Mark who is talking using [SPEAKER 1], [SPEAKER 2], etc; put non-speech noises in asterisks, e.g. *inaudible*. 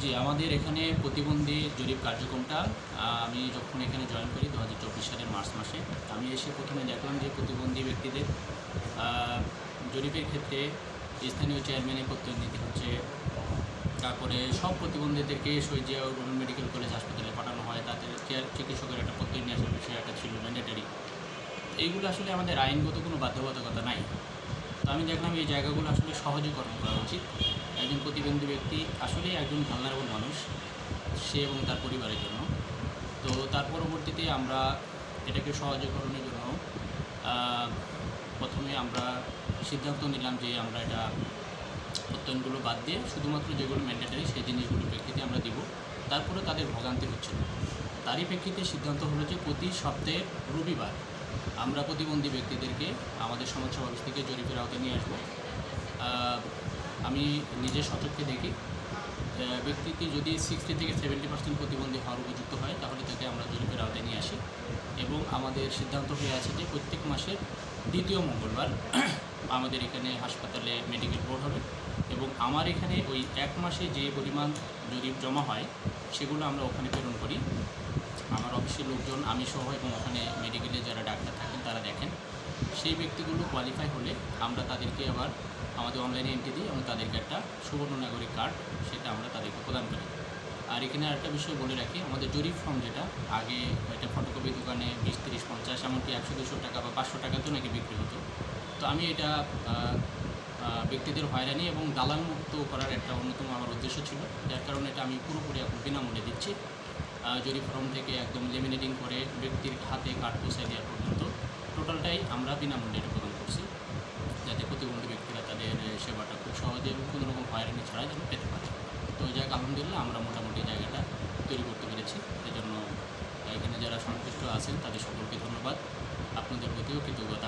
[SPEAKER 1] জি, আমাদের এখানে প্রতিবন্ধী জরিপ কার্যক্রমটা আমি যখন এখানে জয়েন করি দু হাজার চব্বিশ সালের মার্চ মাসে, আমি এসে প্রথমে দেখলাম যে প্রতিবন্ধী ব্যক্তিদের জরিপের ক্ষেত্রে স্থানীয় চেয়ারম্যানের প্রতিনিধি হচ্ছে, তারপরে সব প্রতিবন্ধীদেরকে গভর্নমেন্ট মেডিকেল কলেজ হাসপাতালে পাঠানো হয়, তাদের চেয়ার চিকিৎসকের একটা প্রত্যয় নিয়ে আসার বিষয় একটা ছিল ম্যান্ডেটারি এইগুলো আসলে আমাদের আইনগত কোনো বাধ্যবাধকতা নাই। তো আমি দেখলাম এই জায়গাগুলো আসলে সহজীকরণ করা উচিত। একজন প্রতিবন্ধী ব্যক্তি আসলেই একজন ভালনারেবল মানুষ, সে এবং তার পরিবারের জন্য। তো তার পরবর্তীতে আমরা এটাকে সহজীকরণের জন্য প্রথমে আমরা সিদ্ধান্ত নিলাম যে আমরা এটা প্রত্যয়নগুলো বাদ দিয়ে শুধুমাত্র যেগুলো ম্যান্ডেটারি সেই জিনিসগুলো প্রেক্ষিতে আমরা দিব। তারপরে তাদের ভোগান্তি হচ্ছিল তারই প্রেক্ষিতে সিদ্ধান্ত হলো যে প্রতি সপ্তাহের রবিবার আমরা প্রতিবন্ধী ব্যক্তিদেরকে আমাদের সমাজসেবা থেকে জরিপের আওতায় নিয়ে আসব। আমি নিজে সচক্ষে দেখি। ব্যক্তিটি যদি সিক্সটি থেকে সেভেন্টি পার্সেন্ট প্রতিবন্ধী হওয়ার উপযুক্ত হয়, তাহলে তাকে আমরা জরিপের আওতায় নিয়ে আসি এবং আমাদের সিদ্ধান্ত হয়ে আছে যে প্রত্যেক মাসের দ্বিতীয় মঙ্গলবার *clears throat* আমাদের এখানে হাসপাতালে মেডিকেল বোর্ড হবে এবং আমার এখানে ওই এক মাসে যে পরিমাণ জরিপ জমা হয়, সেগুলো আমরা ওখানে প্রেরণ করি। আমার অফিসের লোকজন, আমি সহ এবং ওখানে মেডিকেলে যারা ডাক্তার থাকেন, তারা দেখেন। সেই ব্যক্তিগুলো কোয়ালিফাই হলে আমরা তাদেরকে আবার আমাদের অনলাইনে এন্ট্রি দিই এবং তাদেরকে একটা সুবর্ণ নাগরিক কার্ড সেটা আমরা তাদেরকে প্রদান করি। আর এখানে আরেকটা বিষয় বলে রাখি, আমাদের জরিপ ফর্ম যেটা, আগে একটা ফটোকপি দোকানে বিশ, তিরিশ, পঞ্চাশ, এমনকি একশো, দুশো টাকা বা পাঁচশো টাকাতেও নাকি বিক্রি হতো। তো আমি এটা ব্যক্তিদের হয়রানি এবং দালাল মুক্ত করার একটা অন্যতম আমার উদ্দেশ্য ছিল। যার কারণে এটা আমি পুরোপুরি এখন বিনামূল্যে দিচ্ছি। জরিপ ফর্ম থেকে একদম লেমিনেটিং করে ব্যক্তির হাতে কার্ড পৌঁছায় দেওয়া পর্যন্ত টোটালটাই আমরা বিনামূল্যে এটা প্রদান করছি যাতে প্রতিবন্ধী ব্যক্তিরা তাদের এ, সেবাটা খুব সহজে নিয়ে ছড়ায় যেন পেতে পারে। তো যাক আলহামদুলিল্লাহ আমরা মোটামুটি জায়গাটা তৈরি করতে পেরেছি। এজন্য এখানে যারা সন্তুষ্ট আছেন, তাদের সকলকে ধন্যবাদ। আপনাদের প্রতিও কৃতজ্ঞতা